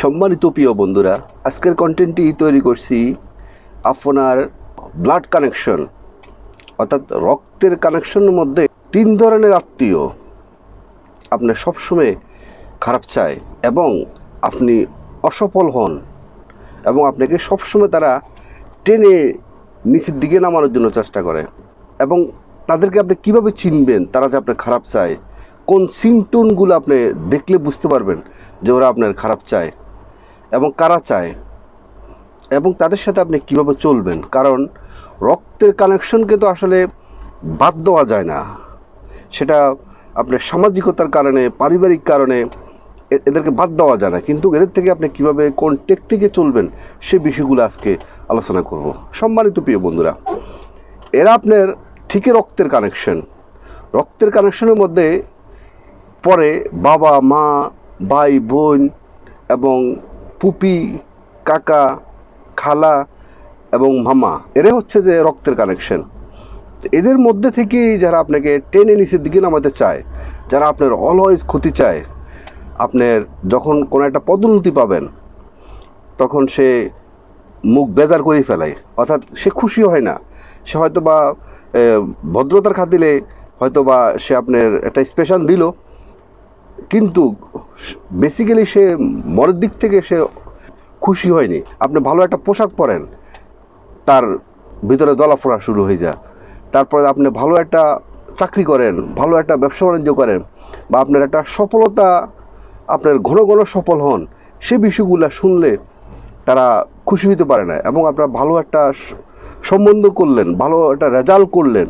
সম্মানিত প্রিয় বন্ধুরা, আজকের কন্টেন্টটি তৈরি করছি আপনার ব্লাড কানেকশন অর্থাৎ রক্তের কানেকশনের মধ্যে তিন ধরনের আত্মীয় আপনার সবসময় খারাপ চায় এবং আপনি অসফল হন এবং আপনাকে সবসময় তারা টেনে নিচের দিকে নামানোর জন্য চেষ্টা করে এবং তাদেরকে আপনি কীভাবে চিনবেন, তারা যে আপনার খারাপ চায়, কোন সিমটনগুলো আপনি দেখলে বুঝতে পারবেন যে ওরা আপনার খারাপ চায়। এবং কারা চায়? এবং তাদের সাথে আপনি কীভাবে চলবেন? কারণ রক্তের কানেকশনকে তো আসলে বাদ দেওয়া যায় না। সেটা আপনার সামাজিকতার কারণে, পারিবারিক কারণে এদেরকে বাদ দেওয়া যায় না। কিন্তু এদের থেকে আপনি কীভাবে, কোন টেকনিকে চলবেন, সে বিষয়গুলো আজকে আলোচনা করব। সম্মানিত প্রিয় বন্ধুরা, এরা আপনার ঠিকই রক্তের কানেকশন রক্তের কানেকশনের মধ্যে পরে বাবা, মা, ভাই, বোন এবং পুপি, কাকা, খালা এবং মামা এরা হচ্ছে যে রক্তের কানেকশন এদের মধ্যে থেকেই যারা আপনাকে টেনে নিচের দিকে নামাতে চায়, যারা আপনার অলওয়েজ ক্ষতি চায়, আপনার যখন কোনো একটা পদোন্নতি পাবেন, তখন সে মুখ বেজার করেই ফেলায়। অর্থাৎ সে খুশি হয় না। সে হয়তো বা ভদ্রতার খাতিলে হয়তো বা সে আপনার একটা স্পেশাল দিল কিন্তু বেসিক্যালি সে মনের দিক থেকে সে খুশি হয়নি। আপনি ভালো একটা পোশাক পরেন, তার ভিতরে জলাফোড়া শুরু হয়ে যায়। তারপরে আপনি ভালো একটা চাকরি করেন, ভালো একটা ব্যবসা বাণিজ্য করেন, বা আপনার একটা সফলতা, আপনার ঘন ঘন সফল হন, সে বিষয়গুলো শুনলে তারা খুশি হতে পারে না এবং আপনার ভালো একটা সম্বন্ধ করলেন, ভালো একটা রেজাল্ট করলেন,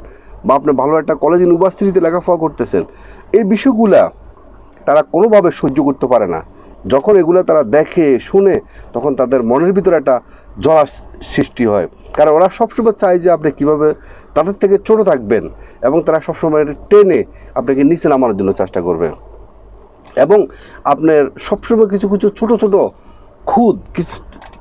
বা আপনি ভালো একটা কলেজ ইউনিভার্সিটিতে লেখাপড়া করতেছেন। এই বিষয়গুলা তারা কোনোভাবে সহ্য করতে পারে না। যখন এগুলো তারা দেখে, শুনে, তখন তাদের মনের ভিতরে একটা জলা সৃষ্টি হয়। কারণ ওরা সবসময় চায় যে আপনি কীভাবে তাদের থেকে ছোটো থাকবেন এবং তারা সবসময় টেনে আপনাকে নিচে নামানোর জন্য চেষ্টা করবে। এবং আপনার সবসময় কিছু কিছু ছোট ছোট খুদ, কিছু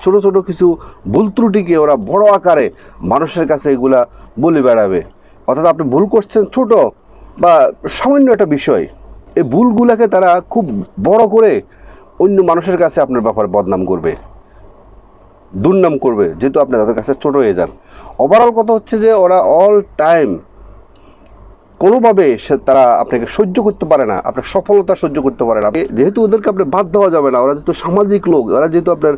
ছোট ছোট কিছু ভুল ত্রুটিকে ওরা বড় আকারে মানুষের কাছে এগুলা বলে বেড়াবে। অর্থাৎ আপনি ভুল করছেন ছোট বা সামান্য একটা বিষয়। এই ভুলগুলোকে তারা খুব বড় করে অন্য মানুষের কাছে আপনার ব্যাপারে বদনাম করবে, দুর্নাম করবে, যেহেতু আপনি তাদের কাছে ছোট হয়ে যান। ওভারঅল কথা হচ্ছে যে ওরা অল টাইম কোনোভাবে সে তারা আপনাকে সহ্য করতে পারে না আপনার সফলতা সহ্য করতে পারে না। যেহেতু ওদেরকে আপনি বাদ দেওয়া যাবে না, ওরা যেহেতু সামাজিক লোক, ওরা যেহেতু আপনার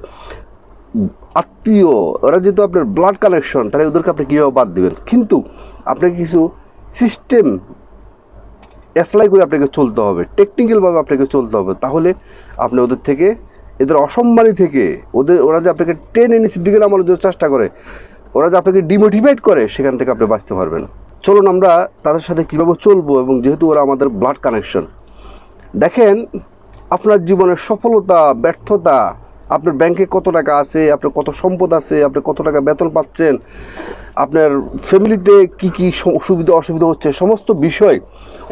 আত্মীয়, ওরা যেহেতু আপনার ব্লাড কানেকশন তাহলে ওদেরকে আপনি কীভাবে বাদ দিবেন? কিন্তু আপনাকে কিছু সিস্টেম অ্যাপ্লাই করে আপনাকে চলতে হবে টেকনিক্যালভাবে আপনাকে চলতে হবে। তাহলে আপনি ওদের থেকে, এদের অসম্মানী থেকে, ওদের, ওরা যে আপনাকে টেনে নিচের দিকে নামানোর জন্য চেষ্টা করে, ওরা যে আপনাকে ডিমোটিভেট করে, সেখান থেকে আপনি বাঁচতে পারবেন চলুন আমরা তাদের সাথে কীভাবে চলবো এবং যেহেতু ওরা আমাদের ব্লাড কানেকশন দেখেন, আপনার জীবনের সফলতা, ব্যর্থতা আপনার ব্যাংকে কত টাকা আছে, আপনার কত সম্পদ আছে, আপনি কত টাকা বেতন পাচ্ছেন, আপনার ফ্যামিলিতে কি কি সুবিধা অসুবিধা হচ্ছে, সমস্ত বিষয়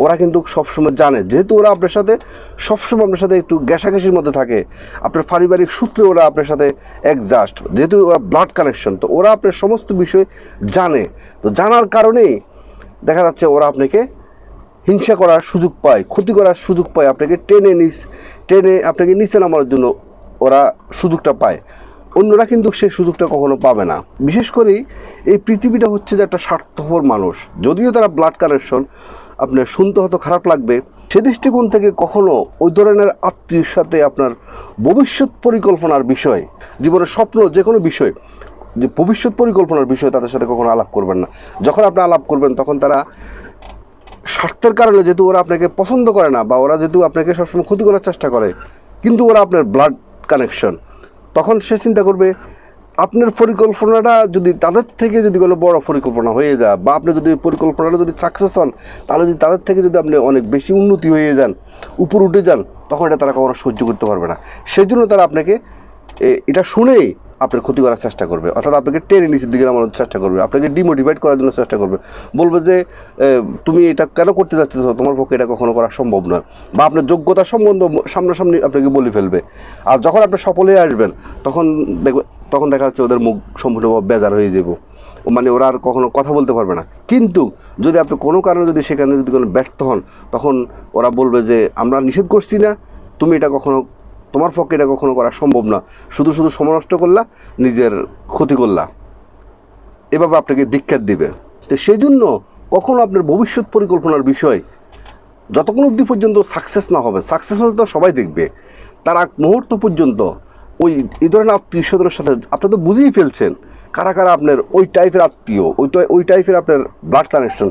ওরা কিন্তু সবসময় জানে। যেহেতু ওরা আপনার সাথে সবসময় আপনার সাথে একটু গ্যাসাগ্যাসির মধ্যে থাকে, আপনার পারিবারিক সূত্রে ওরা আপনার সাথে একজাস্ট যেহেতু ওরা ব্লাড কানেকশন তো ওরা আপনার সমস্ত বিষয় জানে। তো জানার কারণেই দেখা যাচ্ছে ওরা আপনাকে হিংসা করার সুযোগ পায়, ক্ষতি করার সুযোগ পায়, আপনাকে টেনে নিচ টেনে আপনাকে নিচে নামানোর জন্য ওরা সুযোগটা পায়। অন্যরা কিন্তু সেই সুযোগটা কখনো পাবে না। বিশেষ করে এই পৃথিবীটা হচ্ছে যে একটা স্বার্থপর মানুষ। যদিও তারা ব্লাড কানেকশন আপনার শুনতে হয়তো খারাপ লাগবে, সে দৃষ্টিকোণ থেকে কখনো ওই ধরনের আত্মীয়ের সাথে আপনার ভবিষ্যৎ পরিকল্পনার বিষয়, জীবনের স্বপ্ন যে কোনো বিষয়, যে ভবিষ্যৎ পরিকল্পনার বিষয় তাদের সাথে কখনো আলাপ করবেন না। যখন আপনি আলাপ করবেন, তখন তারা স্বার্থের কারণে যেহেতু ওরা আপনাকে পছন্দ করে না বা ওরা যেহেতু আপনাকে সবসময় ক্ষতি করার চেষ্টা করে, কিন্তু ওরা আপনার ব্লাড কানেকশন তখন সে চিন্তা করবে, আপনার পরিকল্পনাটা যদি তাদের থেকে যদি কোনো বড় পরিকল্পনা হয়ে যায়, বা আপনি যদি পরিকল্পনাটা যদি সাকসেস হন, তাহলে যদি তাদের থেকে যদি আপনি অনেক বেশি উন্নতি হয়ে যান, উপর উঠে যান, তখন এটা তারা কখনো সহ্য করতে পারবে না। সেই জন্য তারা আপনাকে এটা শুনেই আপনার ক্ষতি করার চেষ্টা করবে। অর্থাৎ আপনাকে টেনে নিচের দিকে নামানোর চেষ্টা করবে। আপনাকে ডিমোটিভেট করার জন্য চেষ্টা করবে। বলবে যে তুমি এটা কেন করতে যাচ্ছ? তোমার পক্ষে এটা কখনো করা সম্ভব নয়। বা আপনার যোগ্যতা সম্বন্ধ সামনাসামনি আপনাকে বলে ফেলবে। আর যখন আপনি সফল আসবেন, তখন দেখবে, তখন দেখা যাচ্ছে ওদের মুখ সম্পূর্ণভাবে বেজার হয়ে যাব। মানে ওরা আর কখনো কথা বলতে পারবে না। কিন্তু যদি আপনি কোনো কারণে যদি সেখানে যদি কোনো ব্যর্থ হন, তখন ওরা বলবে যে, আমরা নিষেধ করছি না। তুমি এটা কখনো তোমার পক্ষে এটা কখনো করা সম্ভব না। শুধু শুধু সময় নষ্ট করলা, নিজের ক্ষতি করলা। এভাবে আপনাকে দীক্ষাত দিবে। তো সেই জন্য কখনো আপনার ভবিষ্যৎ পরিকল্পনার বিষয় যতক্ষণ অবধি পর্যন্ত সাকসেস না হবে সাকসেস হলে তো সবাই দেখবে। তার আগ মুহূর্ত পর্যন্ত ওই এই ধরনের আত্মীয় স্বজনের সাথে আপনি তো বুঝেই ফেলছেন কারা কারা আপনার ওই টাইপের আত্মীয়, ওই ওই টাইপের আপনার ব্লাড কানেকশন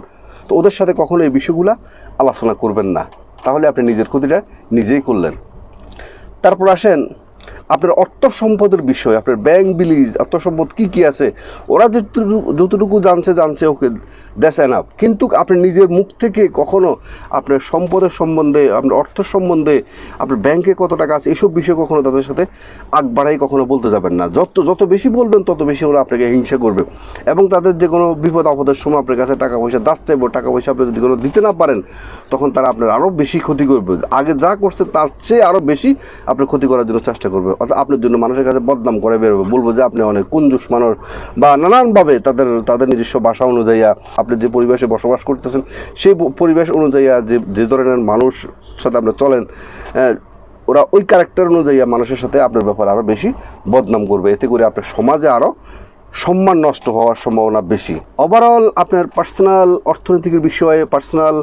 তো ওদের সাথে কখনো এই বিষয়গুলো আলোচনা করবেন না। তাহলে আপনি নিজের ক্ষতিটা নিজেই করলেন। তারপর আসেন আপনার অর্থ সম্পদের বিষয়, আপনার ব্যাংক বিলিজ অর্থ সম্পদ কী কী আছে, ওরা যতটুকু জানছে জানছে, ওকে দ্যাটস এনাফ কিন্তু আপনি নিজের মুখ থেকে কখনো আপনার সম্পদের সম্বন্ধে, আপনার অর্থ সম্বন্ধে, আপনার ব্যাংকে কত টাকা আছে, এসব বিষয়ে কখনো তাদের সাথে আগ বাড়াই কখনো বলতে যাবেন না। যত যত বেশি বলবেন, তত বেশি ওরা আপনাকে হিংসা করবে। এবং তাদের যে কোনো বিপদ আপদের সময় আপনার কাছে টাকা পয়সা দাস চাইব টাকা পয়সা আপনি যদি কোনো দিতে না পারেন, তখন তারা আপনার আরও বেশি ক্ষতি করবে। আগে যা করছে, তার চেয়ে আরও বেশি আপনার ক্ষতি করার জন্য চেষ্টা অর্থাৎ আপনার জন্য মানুষের কাছে বদনাম করে বেরোবে। বলব যে আপনি অনেক কুঞ্জুস মানুষ বা নানানভাবে তাদের তাদের নিজস্ব ভাষা অনুযায়ী আপনি যে পরিবেশে বসবাস করতেছেন, সেই পরিবেশ অনুযায়ী যে যে ধরনের মানুষ সাথে আপনি চলেন ওরা ওই ক্যারেক্টার অনুযায়ী মানুষের সাথে আপনার ব্যাপারে আরও বেশি বদনাম করবে। এতে করে আপনার সমাজে আরও সম্মান নষ্ট হওয়ার সম্ভাবনা বেশি। ওভারঅল আপনার পার্সোনাল অর্থনৈতিক বিষয়ে পার্সোনাল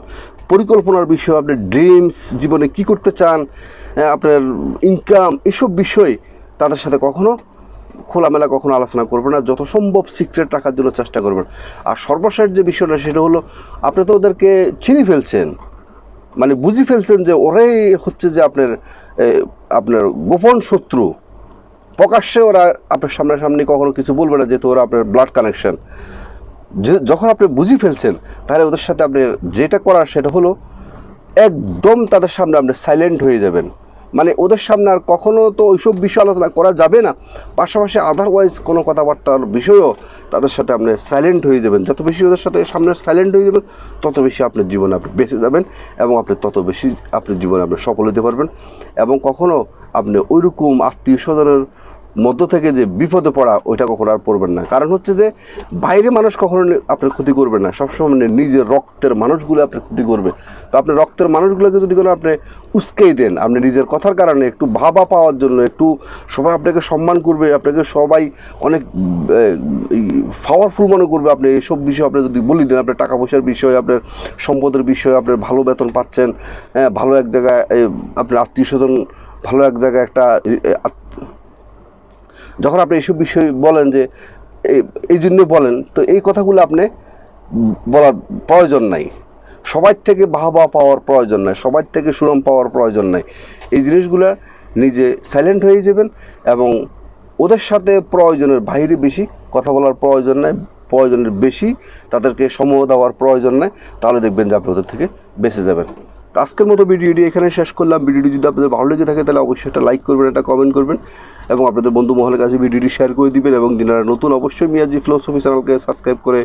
পরিকল্পনার বিষয়ে আপনার ড্রিমস জীবনে কি করতে চান আপনার ইনকাম এসব বিষয় তাদের সাথে কখনো খোলামেলা কখনো আলোচনা করবেন না। যত সম্ভব সিক্রেট রাখার জন্য চেষ্টা করবেন। আর সর্বশেষ যে বিষয়টা, সেটা হলো, আপনি তো ওদেরকে চিনি ফেলছেন। মানে বুঝি ফেলছেন যে ওরাই হচ্ছে যে আপনার আপনার গোপন শত্রু। প্রকাশ্যে ওরা আপনার সামনাসামনি কখনো কিছু বলবে না, যেহেতু ওরা আপনার ব্লাড কানেকশন যখন আপনি বুঝি ফেলছেন, তাহলে ওদের সাথে আপনি যেটা করার সেটা হলো, একদম তাদের সামনে আপনি সাইলেন্ট হয়ে যাবেন। মানে ওদের সামনে আর কখনো তো ওইসব বিষয় আলোচনা করা যাবে না। পাশাপাশি আদারওয়াইজ কোনো কথাবার্তার বিষয়েও তাদের সাথে আপনি সাইলেন্ট হয়ে যাবেন। যত বেশি ওদের সাথে সামনে সাইলেন্ট হয়ে যাবেন, তত বেশি আপনার জীবনে আপনি বেঁচে যাবেন এবং আপনি তত বেশি আপনার জীবনে আপনি সফল হতে পারবেন। এবং কখনো আপনি ওইরকম আত্মীয় স্বজনের মধ্য থেকে যে বিপদে পড়া, ওইটা কখনো আর পড়বেন না। কারণ হচ্ছে যে, বাইরে মানুষ কখনো আপনার ক্ষতি করবে না। সবসময় মানে নিজের রক্তের মানুষগুলো আপনার ক্ষতি করবে। তো আপনি রক্তের মানুষগুলোকে যদি কোনো আপনি উস্কেই দেন, আপনি নিজের কথার কারণে একটু ভাবা পাওয়ার জন্য, একটু সবাই আপনাকে সম্মান করবে, আপনাকে সবাই অনেক পাওয়ারফুল মনে করবে আপনি। এইসব বিষয়ে আপনি যদি বলি দেন, আপনার টাকা পয়সার বিষয়ে, আপনার সম্পদের বিষয়ে আপনার ভালো বেতন পাচ্ছেন হ্যাঁ ভালো এক জায়গায় আপনার আত্মীয় স্বজন ভালো এক জায়গায় একটা যখন আপনি এইসব বিষয় বলেন যে এই- জন্য বলেন, তো এই কথাগুলো আপনি বলার প্রয়োজন নাই। সবার থেকে বাহবা পাওয়ার প্রয়োজন নাই, সবার থেকে সুনাম পাওয়ার প্রয়োজন নাই। এই জিনিসগুলো নিজে সাইলেন্ট হয়ে যাবেন এবং ওদের সাথে প্রয়োজনের বাইরে বেশি কথা বলার প্রয়োজন নাই, প্রয়োজনের বেশি তাদেরকে সময় দেওয়ার প্রয়োজন নাই। তাহলে দেখবেন যে আপনি ওদের থেকে বেঁচে যাবেন। তো আজকের মতো ভিডিওটি এখানে শেষ করলাম। ভিডিওটি যদি আপনাদের ভালো লেগে থাকে, তাহলে অবশ্যই একটা লাইক করবেন, একটা কমেন্ট করবেন এবং আপনাদের বন্ধু মহলের কাছে ভিডিওটি শেয়ার করে দিবেন এবং যারা নতুন অবশ্যই মিয়াজি ফিলোসফি চ্যানেলকে সাবস্ক্রাইব করে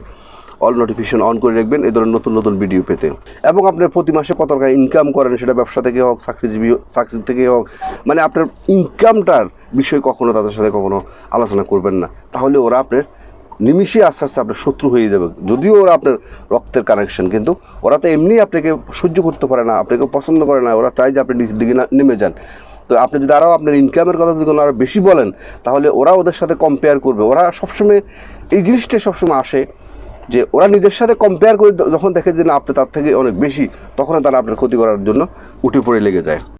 অল নোটিফিকেশন অন করে রাখবেন এই ধরনের নতুন নতুন ভিডিও পেতে। এবং আপনার প্রতি মাসে কত টাকা ইনকাম করেন সেটা ব্যবসা থেকে হোক, চাকরিজীবী চাকরি থেকে হোক মানে আপনার ইনকামটার বিষয়ে কখনো তাদের সাথে কখনো আলোচনা করবেন না। তাহলে ওরা আপনার নিমিষে আস্তে আস্তে আপনার শত্রু হয়ে যাবে। যদিও ওরা আপনার রক্তের কানেকশন কিন্তু ওরা তো এমনি আপনাকে সহ্য করতে পারে না, আপনাকে পছন্দ করে না, ওরা চায় যে আপনি নিজের দিকে নেমে যান। তো আপনি যদি আরও আপনার ইনকামের কথা যদি আরও বেশি বলেন, তাহলে ওরা ওদের সাথে কম্পেয়ার করবে। ওরা সবসময় এই জিনিসটাই সবসময় আসে যে ওরা নিজের সাথে কম্পেয়ার করে যখন দেখে যে না, আপনি তার থেকে অনেক বেশি তখন তারা আপনার ক্ষতি করার জন্য উঠে পড়ে লেগে যায়।